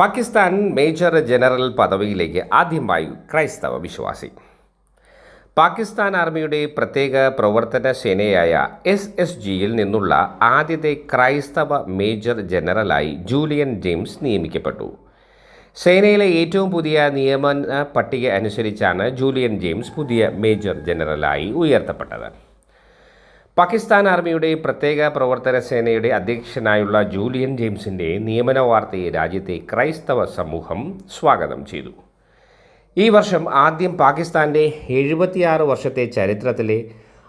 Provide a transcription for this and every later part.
Pakistan major general പദവിയിലേക്ക് ആദ്യമായി ക്രൈസ്തവ വിശ്വാസി. പാകിസ്ഥാൻ ആർമിയുടെ പ്രത്യേക പ്രവർത്തന സേനയായ എസ് എസ് ജിയിൽ നിന്നുള്ള ആദ്യത്തെ ക്രൈസ്തവ മേജർ ജനറലായി ജൂലിയൻ ജെയിംസ് നിയമിക്കപ്പെട്ടു. സേനയിലെ ഏറ്റവും പുതിയ നിയമന പട്ടിക അനുസരിച്ചാണ് ജൂലിയൻ ജെയിംസ് പുതിയ മേജർ ജനറലായി ഉയർത്തപ്പെട്ടത്. പാകിസ്ഥാൻ ആർമിയുടെ പ്രത്യേക പ്രവർത്തന സേനയുടെ അധ്യക്ഷനായുള്ള ജൂലിയൻ ജെയിംസിന്റെ നിയമന വാർത്തയെ രാജ്യത്തെ ക്രൈസ്തവ സമൂഹം സ്വാഗതം ചെയ്തു. ഈ വർഷം ആദ്യം പാകിസ്ഥാന്റെ എഴുപത്തിയാറ് വർഷത്തെ ചരിത്രത്തിലെ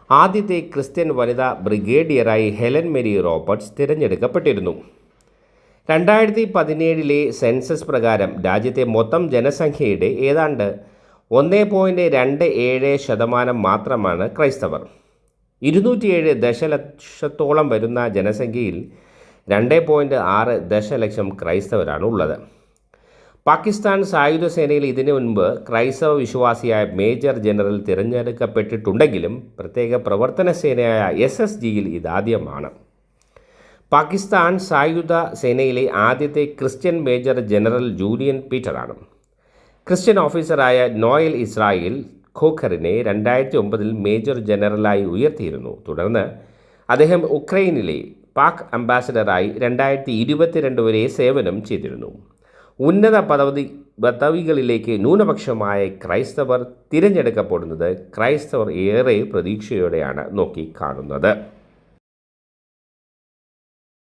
ആദ്യത്തെ ക്രിസ്ത്യൻ വനിതാ ബ്രിഗേഡിയറായി ഹെലൻ മെരി റോബർട്ട്സ് തിരഞ്ഞെടുക്കപ്പെട്ടിരുന്നു. രണ്ടായിരത്തി പതിനേഴിലെ സെൻസസ് പ്രകാരം രാജ്യത്തെ മൊത്തം ജനസംഖ്യയുടെ ഏതാണ്ട് ഒന്ന് പോയിന്റ് രണ്ട് ഏഴ് ശതമാനം മാത്രമാണ് ക്രൈസ്തവർ. ഇരുന്നൂറ്റിയേഴ് ദശലക്ഷത്തോളം വരുന്ന ജനസംഖ്യയിൽ രണ്ട് പോയിന്റ് ആറ് ദശലക്ഷം ക്രൈസ്തവരാണ് ഉള്ളത് പാകിസ്ഥാൻ സായുധ സേനയിൽ ഇതിനു മുൻപ് ക്രൈസ്തവ വിശ്വാസിയായ മേജർ ജനറൽ തിരഞ്ഞെടുക്കപ്പെട്ടിട്ടുണ്ടെങ്കിലും പ്രത്യേക പ്രവർത്തന സേനയായ എസ് എസ് ജിയിൽ ഇതാദ്യമാണ്. പാകിസ്ഥാൻ സായുധ സേനയിലെ ആദ്യത്തെ ക്രിസ്ത്യൻ മേജർ ജനറൽ ജൂലിയൻ പീറ്ററാണ്. ക്രിസ്ത്യൻ ഓഫീസറായ നോയൽ ഇസ്രായേൽ ഖോഖറിനെ രണ്ടായിരത്തി ഒമ്പതിൽ മേജർ ജനറലായി ഉയർത്തിയിരുന്നു. തുടർന്ന് അദ്ദേഹം ഉക്രൈനിലെ പാക് അംബാസഡറായി രണ്ടായിരത്തി ഇരുപത്തിരണ്ട് വരെ സേവനം ചെയ്തിരുന്നു. ഉന്നത പദവി പദവികളിലേക്ക് ന്യൂനപക്ഷമായ ക്രൈസ്തവർ തിരഞ്ഞെടുക്കപ്പെടുന്നത് ക്രൈസ്തവർ ഏറെ പ്രതീക്ഷയോടെയാണ് നോക്കിക്കാണുന്നത്.